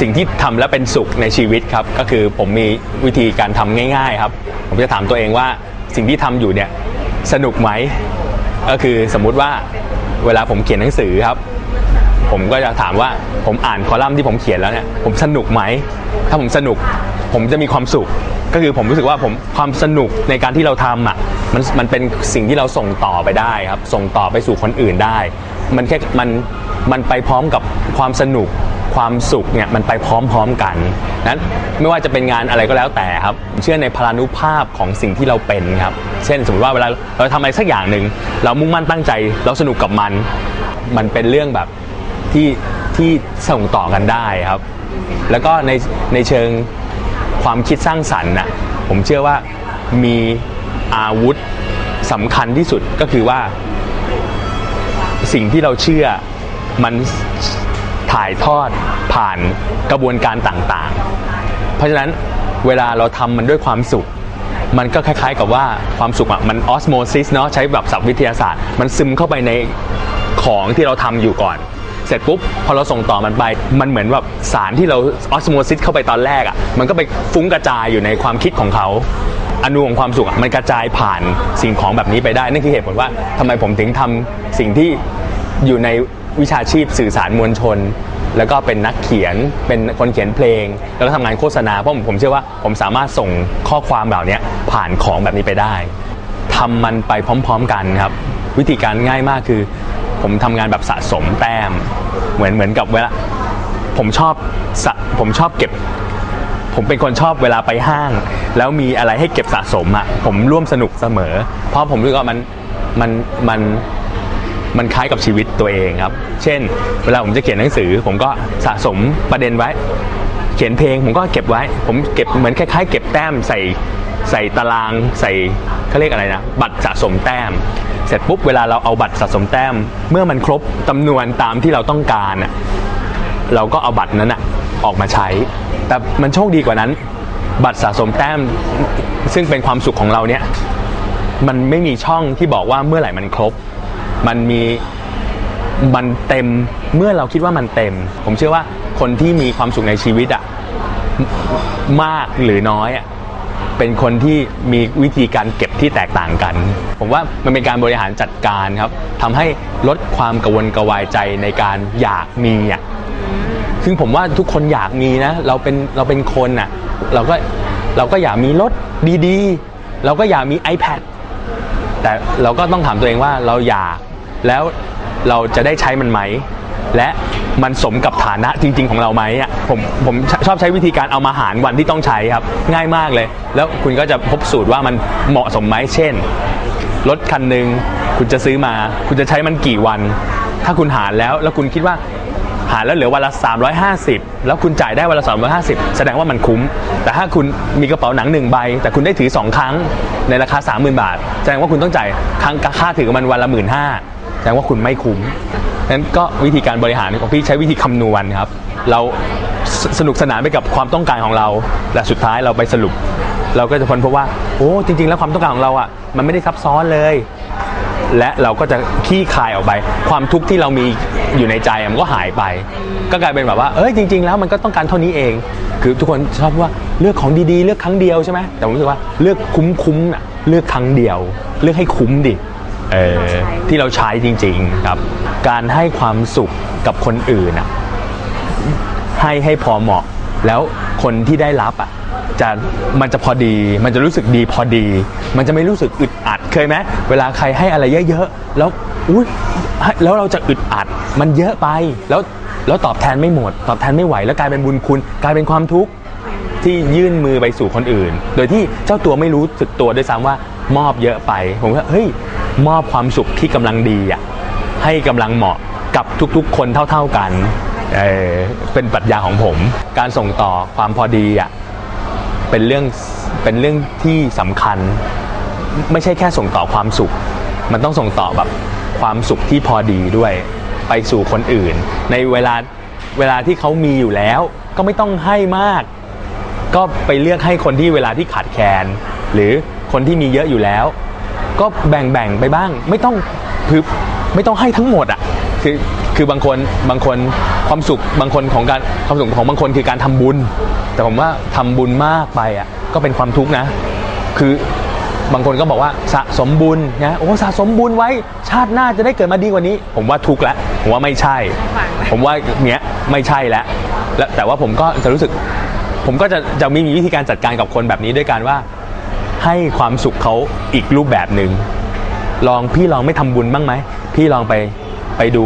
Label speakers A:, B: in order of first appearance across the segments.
A: สิ่งที่ทำแล้วเป็นสุขในชีวิตครับ ก็คือผมมีวิธีการทำง่าย ๆ ครับ ผมจะถามตัวเองว่าสิ่งที่ทำอยู่เนี่ยสนุกไหมก็คือสมมุติว่าเวลาผมเขียนหนังสือครับ ผมก็จะถามว่าผมอ่านคอลัมน์ที่ผมเขียนแล้วเนี่ยผมสนุกไหมถ้าผมสนุก ผมจะมีความสุข ก็คือผมรู้สึกว่าผมความสนุกในการที่เราทำอะมันมันเป็นสิ่งที่เราส่งต่อไปได้ครับ ส่งต่อไปสู่คนอื่นได้ มันแค่มันมันไปพร้อมกับความสนุก ความสุขเนี่ยมันไปพร้อมๆกันนั้นไม่ว่าจะเป็นงานอะไรก็แล้วแต่ครับ เชื่อในพลานุภาพของสิ่งที่เราเป็นครับ เช่นสมมติว่าเวลาเราทำอะไรสักอย่างหนึ่งเรามุ่งมั่นตั้งใจเราสนุกกับมัน มันเป็นเรื่องแบบที่ที่ส่งต่อกันได้ครับ แล้วก็ในในเชิงความคิดสร้างสรรค์น่ะผมเชื่อว่ามีอาวุธสำคัญที่สุดก็คือว่า สิ่งที่เราเชื่อมัน ถ่ายทอดผ่านกระบวนการต่างๆ เพราะฉะนั้นเวลาเราทำมันด้วยความสุข มันก็คล้ายๆกับว่าความสุขอะมันออสโมซิสเนาะใช้แบบศัพท์วิทยาศาสตร์ มันซึมเข้าไปในของที่เราทำอยู่ก่อนเสร็จปุ๊บพอเราส่งต่อมันไปมันเหมือนแบบสารที่เราออสโมซิสเข้าไปตอนแรกอะ่ะมันก็ไปฟุ้งกระจายอยู่ในความคิดของเขาอนุของความสุขอะมันกระจายผ่านสิ่งของแบบนี้ไปได้นั่นคือเหตุผลว่าทำไมผมถึงทำสิ่งที่อยู่ใน วิชาชีพสื่อสารมวลชน แล้วก็เป็นนักเขียนเป็นคนเขียนเพลง แล้วก็ทำงานโฆษณาเพราะผมผมเชื่อว่าผมสามารถส่งข้อความเหล่านี้ผ่านของแบบนี้ไปได้ทำมันไปพร้อม ๆ กันครับ วิธีการง่ายมากคือ ผมทำงานแบบสะสมแต้ม เหมือนเหมือนกับเวลาผมชอบสะผมชอบเก็บผมเป็นคนชอบเวลาไปห้าง แล้วมีอะไรให้เก็บสะสมอะผมร่วมสนุกเสมอ เพราะผมรู้กว่ามันมันมัน มันคล้ายกับชีวิตตัวเองครับ เช่น เวลาผมจะเขียนหนังสือ ผมก็สะสมประเด็นไว้ เขียนเพลงผมก็เก็บไว้ ผมเก็บเหมือนคล้ายๆ เก็บแต้มใส่ใส่ตารางใส่เขาเรียกอะไรนะ บัตรสะสมแต้ม เสร็จปุ๊บเวลาเราเอาบัตรสะสมแต้ม เมื่อมันครบจำนวนตามที่เราต้องการอะเราก็เอาบัตรนั้นอะออกมาใช้ แต่มันโชคดีกว่านั้น บัตรสะสมแต้มซึ่งเป็นความสุขของเราเนี่ยมันไม่มีช่องที่บอกว่าเมื่อไหร่มันครบ มันมีมันเต็มเมื่อเราคิดว่ามันเต็ม ผมเชื่อว่าคนที่มีความสุขในชีวิตอะมากหรือน้อยอะเป็นคนที่มีวิธีการเก็บที่แตกต่างกัน ผมว่ามันเป็นการบริหารจัดการครับทำให้ลดความกังวลกระวายใจในการอยากมีอะซึ่งผมว่าทุกคนอยากมีนะ เราเป็นเราเป็นคนน่ะเราก็เราก็อยากมีรถดีๆ เราก็อยากมี iPad แต่เราก็ต้องถามตัวเองว่าเราอยาก แล้วเราจะได้ใช้มันไหม และมันสมกับฐานะจริง ๆ ของเราไหมอะผมผมชอบใช้วิธีการเอามาหารวันที่ต้องใช้ครับ ง่ายมากเลย แล้วคุณก็จะพบสูตรว่ามันเหมาะสมไหมเช่นรถคันหนึ่งคุณจะซื้อมา คุณจะใช้มันกี่วัน ถ้าคุณหารแล้วแล้วคุณคิดว่าหารแล้วเหลือวันละ 350 แล้วคุณจ่ายได้วันละ 350 แสดงว่ามันคุ้ม แต่ถ้าคุณมีกระเป๋าหนังหนึ่งใบ แต่คุณได้ถือ 2 ครั้งในราคา 30,000 บาท แสดงว่าคุณต้องจ่ายครั้งค่าถือมันวันละ 1 5ื่น แสดงว่าคุณไม่คุ้มนั้นก็วิธีการบริหารของพี่ใช้วิธีคำนวณครับ เราสสนุกสนานไปกับความต้องการของเรา และสุดท้ายเราไปสรุป เราก็จะพ้นพบว่า โอ้จริง ๆ แล้วความต้องการของเราอะมันไม่ได้ซับซ้อนเลย และเราก็จะขี้คายออกไป ความทุกข์ที่เรามีอยู่ในใจมันก็หายไป ก็กลายเป็นแบบว่าเอ้ยจริง ๆ แล้วมันก็ต้องการเท่านี้เอง คือทุกคนชอบว่าเลือกของดีๆ เลือกครั้งเดียวใช่ไหมแต่ผมรู้สึกว่าเลือกคุ้มๆน่ะเลือกครั้งเดียว เลือกให้คุ้มดิ เออที่เราใช้จริงๆครับ การให้ความสุขกับคนอื่นอะให้ให้พอเหมาะ แล้วคนที่ได้รับอะจะมันจะพอดี มันจะรู้สึกดีพอดี มันจะไม่รู้สึกอึดอัดเคยไหมเวลาใครให้อะไรเยอะๆแล้วอุ้ยแล้วเราจะอึดอัด มันเยอะไปแล้วแล้วตอบแทนไม่หมด ตอบแทนไม่ไหว แล้วกลายเป็นบุญคุณ กลายเป็นความทุกข์ที่ยื่นมือไปสู่คนอื่น โดยที่เจ้าตัวไม่รู้สึกตัวด้วยซ้ำว่ามอบเยอะไป ผมว่าเฮ้ย มอบความสุขที่กำลังดีอะให้กำลังเหมาะกับทุกๆ คนเท่าๆกันเออเป็นปรัชญาของผม การส่งต่อความพอดีอะเป็นเรื่องเป็นเรื่องที่สำคัญ ไม่ใช่แค่ส่งต่อความสุข มันต้องส่งต่อแบบความสุขที่พอดีด้วย ไปสู่คนอื่น ในเวลาเวลาที่เขามีอยู่แล้ว ก็ไม่ต้องให้มาก ก็ไปเลือกให้คนที่เวลาที่ขาดแคลนหรือคนที่มีเยอะอยู่แล้ว ก็แบ่งๆไปบ้าง ไม่ต้องคือไม่ต้องให้ทั้งหมดอะคือคือบางคนบางคนความสุขบางคนของการความสุขของบางคนคือการทำบุญ แต่ผมว่าทำบุญมากไปอะก็เป็นความทุกข์นะ คือบางคนก็บอกว่าสะสมบุญนะโอ้สะสมบุญไว้ชาติหน้าจะได้เกิดมาดีกว่านี้ ผมว่าทุกข์แล้วผมว่าไม่ใช่ ผมว่าเนี้ยไม่ใช่แล้วและแต่ว่าผมก็จะรู้สึก ผมก็จะจะมีวิธีการจัดการกับคนแบบนี้ด้วยการว่า ให้ความสุขเขาอีกรูปแบบหนึ่งลองพี่ลองไม่ทำบุญบ้างไหมพี่ลองไปไปดู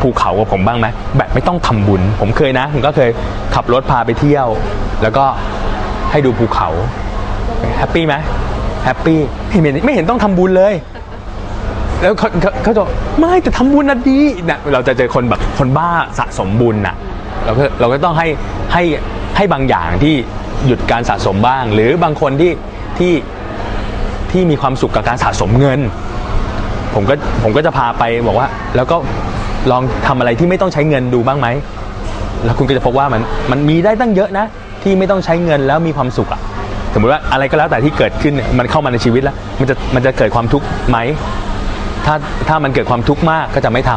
A: ภูเขากับผมบ้างไหมแบบไม่ต้องทำบุญ ผมเคยนะผมก็เคยขับรถพาไปเที่ยว แล้วก็ให้ดูภูเขาแฮปปี้ไหมแฮปปี้ไม่เห็นไม่เห็นต้องทำบุญเลยแล้วเขาเขาจะไม่แต่ทำบุญนะดีนะเราจะเจอคนแบบคนบ้าสะสมบุญน่ะเราก็เราก็ต้องให้ให้ให้บางอย่างที่หยุดการสะสมบ้าง หรือบางคนที่ ที่ที่มีความสุขกับการสะสมเงิน ผมก็ผมก็จะพาไปบอกว่า แล้วก็ลองทำอะไรที่ไม่ต้องใช้เงินดูบ้างไหมแล้วคุณก็จะพบว่ามันมันมีได้ตั้งเยอะนะ ที่ไม่ต้องใช้เงินแล้วมีความสุขอะสมมติว่าอะไรก็แล้วแต่ที่เกิดขึ้นมันเข้ามาในชีวิตแล้ว มันจะมันจะเกิดความทุกข์ไหมถ้าถ้ามันเกิดความทุกข์มากก็จะไม่ท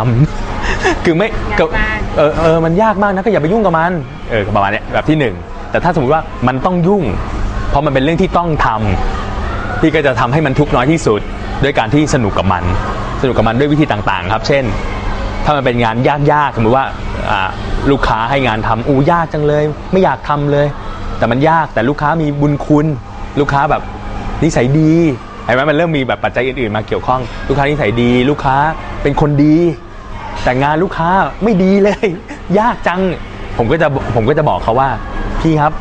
A: ำคือไม่ก
B: ก
A: เออเออมันยากมากนะก็อย่าไปยุ่งกับมันเออประมาณนี้แบบที่หนึ่งแต่ถ้าสมมติว่ามันต้องยุ่ง เพราะมันเป็นเรื่องที่ต้องทำพี่ก็จะทำให้มันทุกน้อยที่สุด ด้วยการที่สนุกกับมัน สนุกกับมันด้วยวิธีต่างๆ ครับ เช่น ถ้ามันเป็นงานยากๆสมมติว่าลูกค้าให้งานทำอู้ยากจังเลย ไม่อยากทำเลย แต่มันยากแต่ลูกค้ามีบุญคุณ ลูกค้าแบบนิสัยดีเห็นไหมมันเริ่มมีแบบปัจจัยอื่นๆมาเกี่ยวข้อง ลูกค้านิสัยดี ลูกค้าเป็นคนดี แต่งานลูกค้าไม่ดีเลย ยากจังผมก็จะผมก็จะบอกเขาว่าพี่ครับ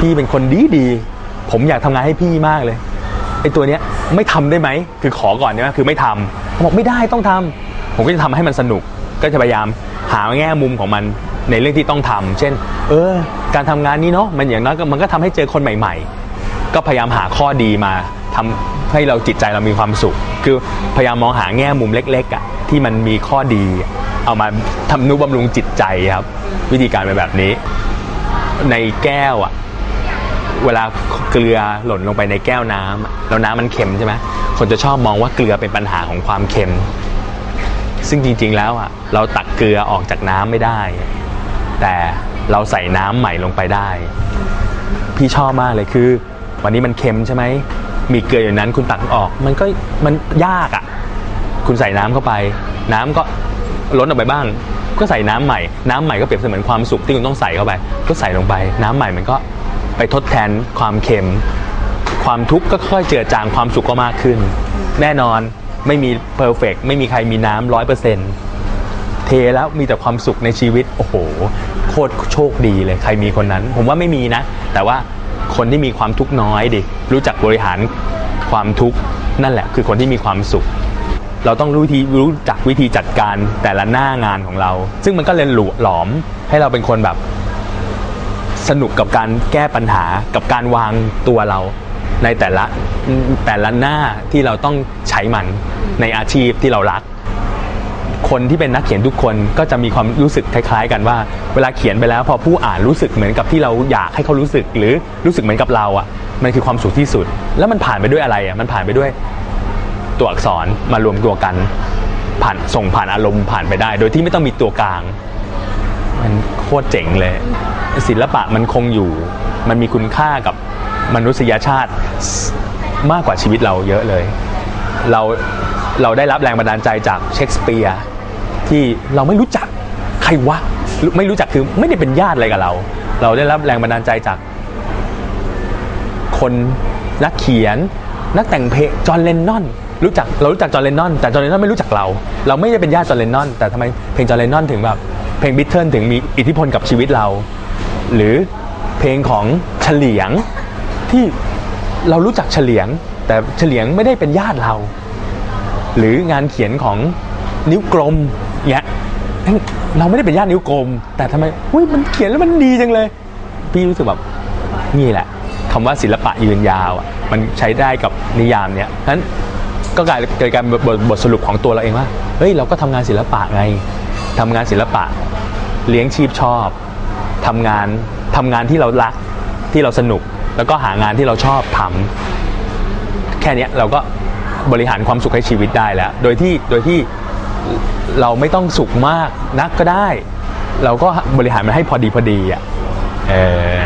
A: พี่เป็นคนดีดี ผมอยากทำงานให้พี่มากเลยไอ้ตัวเนี้ยไม่ทำได้ไหมคือขอก่อนเนี่ยคือไม่ทำเขาบอกไม่ได้ต้องทำผมก็จะทำให้มันสนุกก็จะพยายามหาแง่มุมของมันในเรื่องที่ต้องทำเช่น เออ การทำงานนี้เนาะมันอย่างน้อยก็มันก็ทำให้เจอคนใหม่ ๆ ก็พยายามหาข้อดีมาทำให้เราจิตใจเรามีความสุข คือพยายามมองหาแง่มุมเล็กๆอะที่มันมีข้อดี เอามาทำนุบำรุงจิตใจครับ วิธีการเป็นแบบนี้ ในแก้วอะ เวลาเกลือหล่นลงไปในแก้วน้ำอะแล้วน้ำมันเค็มใช่ไหมคนจะชอบมองว่าเกลือเป็นปัญหาของความเค็ม ซึ่งจริงๆแล้วอะเราตักเกลือออกจากน้ำไม่ได้ แต่เราใส่น้ำใหม่ลงไปได้ พี่ชอบมากเลยคือ วันนี้มันเค็มใช่ไหมมีเกลืออยู่นั้นคุณตักออก มันก็มันยากอะ คุณใส่น้ำเข้าไป น้ำก็ล้นออกไปบ้าง ก็ใส่น้ำใหม่ น้ำใหม่ก็เปรียบเสมือนความสุขที่คุณต้องใส่เข้าไป ก็ใส่ลงไป น้ำใหม่มันก็ ไปทดแทนความเค็ม ความทุกข์ก็ค่อยเจือจางความสุขก็มากขึ้น แน่นอนไม่มีเพอร์เฟกไม่มีใครมีน้ำร้อยเปอร์เซ็นต์เทแล้วมีแต่ความสุขในชีวิต โอ้โห โคตรโชคดีเลยใครมีคนนั้น ผมว่าไม่มีนะ แต่ว่าคนที่มีความทุกข์น้อยดิรู้จักบริหารความทุกข์นั่นแหละ คือคนที่มีความสุข เราต้องรู้วิธีรู้จักวิธีจัดการแต่ละหน้างานของเรา ซึ่งมันก็เลยหลหลอมให้เราเป็นคนแบบ สนุกกับการแก้ปัญหากับการวางตัวเราในแต่ละแต่ละหน้าที่เราต้องใช้มันในอาชีพที่เรารัก คนที่เป็นนักเขียนทุกคนก็จะมีความรู้สึกคล้าย ๆ กันว่า เวลาเขียนไปแล้วพอผู้อ่านรู้สึกเหมือนกับที่เราอยากให้เขารู้สึก หรือรู้สึกเหมือนกับเราอะมันคือความสุขที่สุด แล้วมันผ่านไปด้วยอะไรอะมันผ่านไปด้วยตัวอักษรมารวมตัวกันผ่านส่งผ่านอารมณ์ผ่านไปได้ โดยที่ไม่ต้องมีตัวกลาง มันโคตรเจ๋งเลย ศิลปะมันคงอยู่ มันมีคุณค่ากับมนุษยชาติมากกว่าชีวิตเราเยอะเลย เราเราได้รับแรงบันดาลใจจากเชคสเปียร์ที่เราไม่รู้จักใครวะไม่รู้จักคือไม่ได้เป็นญาติอะไรกับเรา เราได้รับแรงบันดาลใจจากคนนักเขียน นักแต่งเพลงจอห์นเลนนอนรู้จักเรารู้จักจอห์นเลนนอนแต่จอห์นเลนนอนไม่รู้จักเรา เราไม่ได้เป็นญาติจอห์นเลนนอนแต่ทำไมเพลงจอห์นเลนนอนถึงแบบ เพลงบิทเทิลถึงมีอิทธิพลกับชีวิตเรา หรือเพลงของเฉลียงที่เรารู้จักเฉลียง แต่เฉลียงไม่ได้เป็นญาติเรา หรืองานเขียนของนิ้วกลมเนี่ยเราไม่ได้เป็นญาตินิ้วกลม แต่ทำไมอุ้ยมันเขียนแล้วมันดีจังเลย พี่รู้สึกแบบนี่แหละคำว่าศิลปะยืนยาวอะมันใช้ได้กับนิยามเนี้ยนั้นก็กลายเกิดการบทบทบทสรุปของตัวเราเองว่าเฮ้ยเราก็ทำงานศิลปะไง ทำงานศิลปะ เลี้ยงชีพชอบทำงานทำงานที่เรารักที่เราสนุก แล้วก็หางานที่เราชอบทำแค่นี้เราก็บริหารความสุขให้ชีวิตได้แล้ว โดยที่โดยที่เราไม่ต้องสุขมากนักก็ได้ เราก็บริหารมันให้พอดีพอดีอะเออ